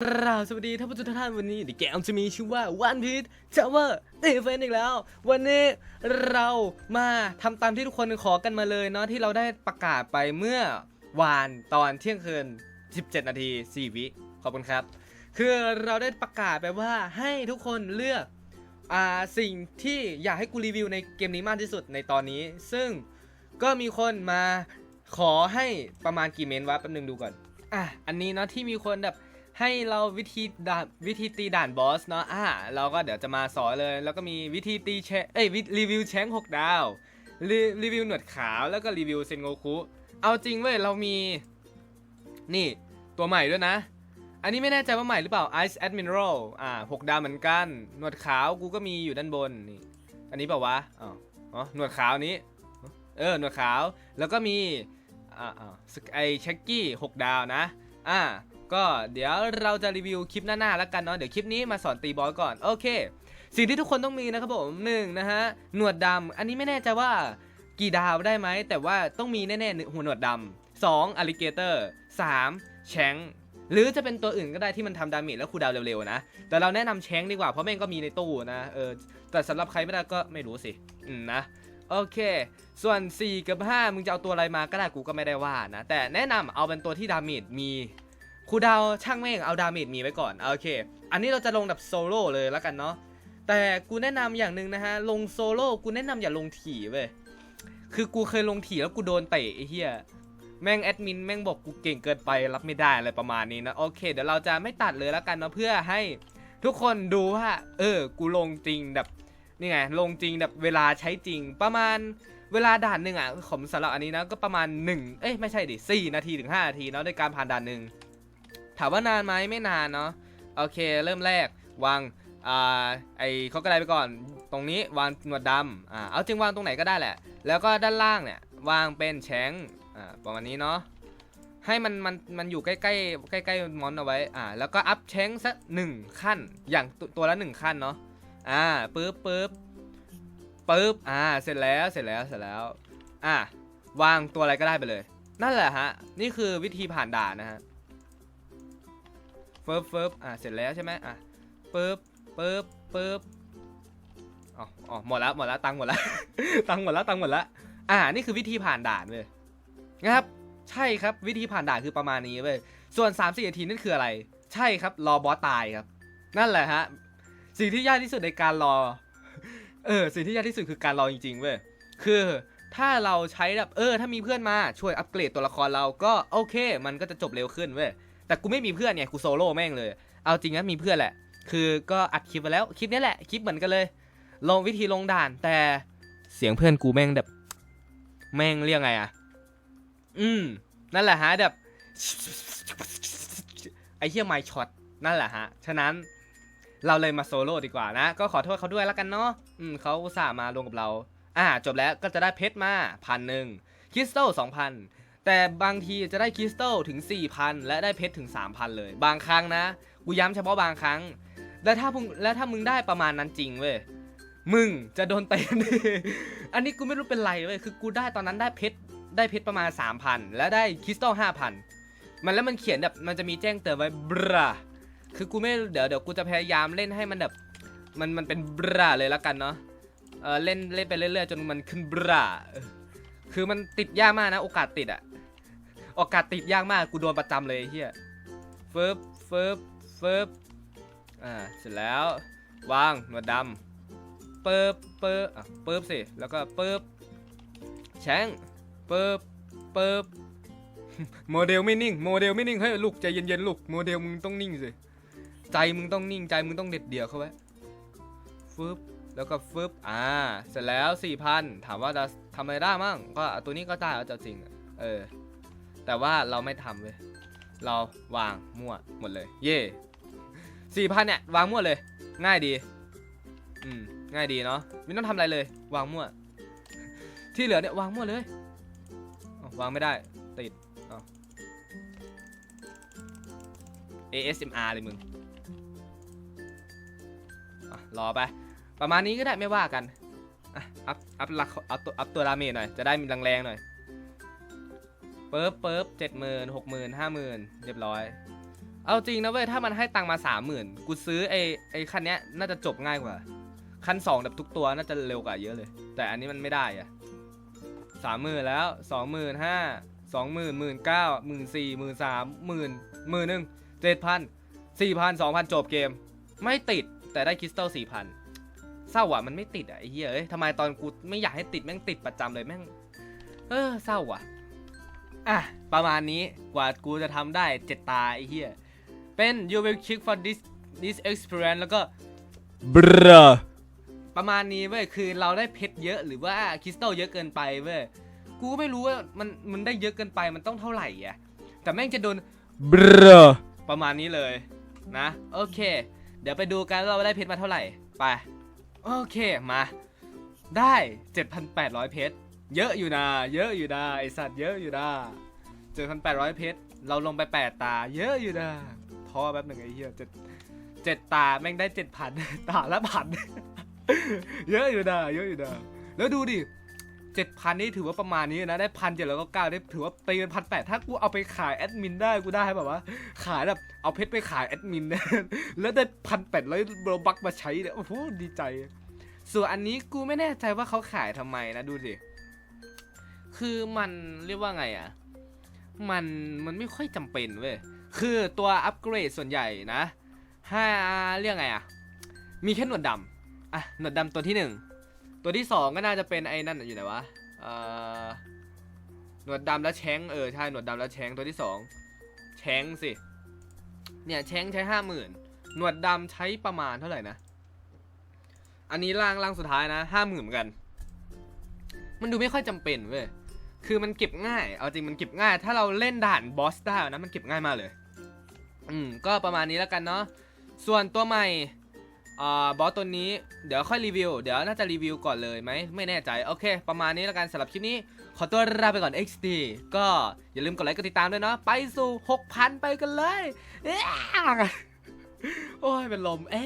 ราบสวัสดีท่านผู้ชมทุกท่านวันนี้เดี๋ยวแกมจะมีชื่อว่า One Piece Tower Event อีกแล้ว วันนี้เรามาทำตามที่ทุกคนขอกันมาเลยเนาะที่เราได้ประกาศไปเมื่อวานตอนเที่ยงคืน 17 นาที 4 วิขอบคุณครับ คือเราได้ประกาศไปว่าให้ทุกคนเลือกอ่าสิ่งที่อยากให้กูรีวิวในเกมนี้มากที่สุดในตอนนี้ ซึ่งก็มีคนมาขอให้ประมาณกี่เมนวะแป๊บนึงดูก่อนอะอันนี้เนาะที่มีคนแบบ ให้เราวิธีด่านวิธีตีด่านบอสเนาะอ่าเราก็เดี๋ยวจะมาสอนเลย แล้วก็มีวิธีตีแชเอ้ยวิรีวิวแชงหกดาวรีรีวิวหนวดขาวแล้วก็รีวิวเซนโงคุเอาจริงเว้ยเรามี นี่ตัวใหม่ด้วยนะ อันนี้ไม่แน่ใจว่าใหม่หรือเปล่า Ice Admiral อ่าหกดาวเหมือนกัน หนวดขาวกูก็มีอยู่ด้านบนนี่อันนี้เปล่าวะอ๋ออ๋อหนวดขาวนี้ เออหนวดขาวแล้วก็มีอ่าอ่าไอเช็กกี้หกดาวนะอ่า ก็เดี๋ยวเราจะรีวิวคลิปหน้าๆแล้วกันเนาะเดี๋ยวคลิปนี้มาสอนตีบอสก่อนโอเค สิ่งที่ทุกคนต้องมีนะครับผมหนึ่งนะฮะหนวดดำอันนี้ไม่แน่ใจว่ากี่ดาวได้ไหมแต่ว่าต้องมีแน่ๆหัวหนวดดำสองอลิเกเตอร์สามแชงหรือจะเป็นตัวอื่นก็ได้ที่มันทำดาเมจแล้วคูดาวเร็วๆนะ แต่เราแนะนำแชงดีกว่าเพราะแม่งก็มีในตู้นะเออแต่สำหรับใครไม่ได้ก็ไม่รู้สิอืมนะโอเค ส่วน 4 กับ 5 มึงจะเอาตัวอะไรมาก็ได้กูก็ไม่ได้ว่านะ แต่แนะนำเอาเป็นตัวที่ดาเมจมี ครูดาวช่างแม่งเอาดาเมจมีไว้ก่อนโอเค อันนี้เราจะลงแบบโซโล่เลยแล้วกันเนาะแต่กูแนะนำอย่างหนึ่งนะฮะลงโซโล่กูแนะนำอย่าลงถี่เว้ยคือกูเคยลงถี่แล้วกูโดนเตะไอ้เหี้ยแม่งแอดมินแม่งบอกกูเก่งเกินไปรับไม่ได้อะไรประมาณนี้นะโอเค เดี๋ยวเราจะไม่ตัดเลยแล้วกันเนาะเพื่อให้ทุกคนดูว่า เออ กูลงจริงแบบนี่ไงลงจริงแบบเวลาใช้จริงประมาณเวลาด่านหนึ่งอะผมสำหรับอันนี้นะก็ประมาณ 1 เอ้ยไม่ใช่ดิ4นาทีถึง5นาทีเนาะในการผ่านด่านหนึ่ง ถามว่านานไหมไม่นานเนาะโอเคเริ่มแรกวางอ่าไอเขาก็ไดไปก่อน ตรงนี้วางหนวดดำอ่าเอาจริงวางตรงไหนก็ได้แหละ แล้วก็ด้านล่างเนี่ยวางเป็นแชงอ่าประมาณนี้เนาะให้มันมันมันอยู่ใกล้ใกล้ๆใกล้มอนเอาไว้อ่าแล้วก็อัพแชงสักหนึ่งขั้นอย่างตัวตัวละหนึ่งขั้นเนาะอ่าปึ๊บปึ๊บปึ๊บอ่าเสร็จแล้วเสร็จแล้วเสร็จแล้วอะวางตัวอะไรก็ได้ไปเลย นั่นแหละฮะ นี่คือวิธีผ่านด่านนะฮะ เฟิบเฟิบอ่าเสร็จแล้วใช่ไหมอะเปึ๊บปึ๊บปึ๊บอ๋ออ๋อหมดแล้วหมดแล้วตังค์หมดแล้วตังค์หมดแล้วตังค์หมดแล้วอ่านี่คือวิธีผ่านด่านเว้ยนะครับ ใช่ครับวิธีผ่านด่านคือประมาณนี้เว้ยส่วน3 4นาทีนั่นคืออะไร ใช่ครับ รอบอสตายครับ นั่นแหละฮะสิ่งที่ยากที่สุดในการรอ เออสิ่งที่ยากที่สุดคือการรอจริงๆเว้ยคือ ถ้าเราใช้แบบเออ ถ้ามีเพื่อนมาช่วยอัปเกรดตัวละครเราก็โอเค มันก็จะจบเร็วขึ้นเว้ยแต่กูไม่มีเพื่อนไงกูโซโล่แม่งเลย เอาจริงนะมีเพื่อนแหละ คือก็อัดคลิปไปแล้วคลิปนี้แหละคลิปเหมือนกันเลย ลงวิธีลงด่าน แต่เสียงเพื่อนกูแม่งแบบ แม่งเรียกไงอะ อืม นั่นแหละฮะแบบไอเฮียไมช็อตนั่นแหละฮะ ฉะนั้นเราเลยมาโซโล่ดีกว่านะ ก็ขอโทษเขาด้วยแล้วกันเนาะอืมเขาอุตส่าห์มาลงกับเรา อ่าจบแล้วก็จะได้เพชรมาพันหนึ่งคริสตัลสองพันแต่บางทีจะได้คริสตัลถึง 4,000 และได้เพชรถึง 3,000 เลย บางครั้งนะ กูย้ำเฉพาะบางครั้ง และถ้ามึงและถ้ามึงได้ประมาณนั้นจริงเว้ย มึงจะโดนเตะอันนี้กูไม่รู้เป็นไรเว้ย คือกูได้ตอนนั้นได้เพชรได้เพชรประมาณ 3,000 และได้คริสตัล5,000 มันแล้วมันเขียนแบบมันจะมีแจ้งเตือนไว้บราคือกูไม่เดี๋ยวเดี๋ยวกูจะพยายามเล่นให้มันแบบมันมันเป็นบราเลยแล้วกันเนาะ เออเล่นเล่นไปเรื่อยๆจนมันขึ้นบราคือมันติดยากมากนะ โอกาสติดอะโอกาสติดยากมากกูโดนประจำเลยเฮียเฟึบเฟึบเฟึบอ่าเสร็จแล้ว วางหนวดดำปึ๊บปึ๊บอะเปึ๊บสิแล้วก็เปึ๊บแชงเปึ๊บปึ๊บโมเดลไม่นิ่งโมเดลไม่นิ่งเฮ้ยลูกใจเย็นๆลูกโมเดลมึงต้องนิ่งสิใจมึงต้องนิ่งใจมึงต้องเด็ดเดี่ยวเข้าไว้ฟึบ แล้วก็ฟึบอ่า เสร็จแล้วสี่พันถามว่าจะทำอะไรได้มั่ง ก็ตัวนี้ก็ได้เอาเจ้าจริงเออ แต่ว่าเราไม่ทำเว้ย เราวางมั่วหมดเลย เย่สี่พันเนี่ยวางมั่วเลย ง่ายดี อืม ง่ายดีเนาะ ไม่ต้องทำอะไรเลย วางมั่ว ที่เหลือเนี่ยวางมั่วเลย วางไม่ได้ ติด ASMR เลยมึงอะรอไป ประมาณนี้ก็ได้ไม่ว่ากันอะอัพอัพลักอัพตัวอัพตัวดาเมจหน่อย จะได้มีแรงๆหน่อยเปิบเปิบเจ็ดหมื่นหกหมื่นห้าหมื่นเรียบร้อย เอาจริงนะเว้ย ถ้ามันให้ตังมาสามหมื่นกูซื้อไอ้ไอ้คันเนี้ยน่าจะจบง่ายกว่า คันสองแบบทุกตัวน่าจะเร็วกว่าเยอะเลย แต่อันนี้มันไม่ได้อะสามหมื่นแล้วสองหมื่นห้าสองหมื่นหมื่นเก้าหมื่นสี่หมื่นสามหมื่นหมื่นหนึ่งเจ็ดพันสี่พันสองพันจบเกม ไม่ติดแต่ได้คริสตัลสี่พัน เศร้าอะมันไม่ติดอะไอ้เหี้ยเอ้ยทำไมตอนกูไม่อยากให้ติดแม่งติดประจำเลยแม่ง เออเศร้าอะ อะ ประมาณนี้กว่ากูจะทำได้เจ็ดตาไอ้เหี้ยเป็น you will kick for this this experience แล้วก็ Bruh. ประมาณนี้เว้ยคือเราได้เพชรเยอะหรือว่าคริสตัลเยอะเกินไปเว้ยกูก็ไม่รู้ว่ามันมันได้เยอะเกินไปมันต้องเท่าไหร่อะแต่แม่งจะโดน Bruh. ประมาณนี้เลยนะ โอเค เดี๋ยวไปดูกันว่าเราได้เพชรมาเท่าไหร่ไป โอเคมา ได้ 7,800 เพชร เยอะอยู่นะ เยอะอยู่นะไอสัตว์เยอะอยู่นะ7,800 เพชร เราลงไป 8 ตา เยอะอยู่นะพอแป๊บหนึ่งไอ้เหี้ยเจ็ดเจ็ดตาแม่งได้7,000ตาละพันเยอะอยู่นะเยอะอยู่นะแล้วดูดิ7,000นี่ถือว่าประมาณนี้นะได้พันเจ็ดแล้วก็เก้าได้ถือว่าตีเป็นพันแปดถ้ากูเอาไปขายแอดมินได้กูได้แบบว่า ขายแบบเอาเพชรไปขายแอดมินแล้วได้พันแปดร้อยโรบักมาใช้เนี่ยโอ้โหดีใจ ส่วนอันนี้กูไม่แน่ใจว่าเขาขายทำไมนะดูสิ คือมันเรียกว่าไงอะ มันมันไม่ค่อยจำเป็นเว้ย คือตัวอัปเกรดส่วนใหญ่นะห้าเรียกไงอะ มีแค่หนวดดำอะหนวดดำตัวที่หนึ่ง ตัวที่สองก็น่าจะเป็นไอ้นั่นอยู่ไหนวะเอ่อหนวดดำแล้วแชงเออใช่หนวดดำแล้วแชงตัวที่สองแชงสิ เนี่ยแชงใช้ห้าหมื่นหนวดดำใช้ประมาณเท่าไหร่นะ อันนี้ล่างล่างสุดท้ายนะห้าหมื่นเหมือนกัน มันดูไม่ค่อยจำเป็นเว้ยคือมันเก็บง่าย เอาจริงมันเก็บง่าย ถ้าเราเล่นด่านบอสได้นะมันเก็บง่ายมากเลย อืมก็ประมาณนี้แล้วกันเนาะส่วนตัวใหม่อ่าบอสตัวนี้เดี๋ยวค่อยรีวิว เดี๋ยวน่าจะรีวิวก่อนเลยไหมไม่แน่ใจโอเค ประมาณนี้แล้วกันสำหรับคลิปนี้ ขอตัวลาไปก่อน XD ก็อย่าลืมกดไลค์กดติดตามด้วยเนาะไปสู่ 6,000 ไปกันเลยโอ้ยเป็นลมเอ๊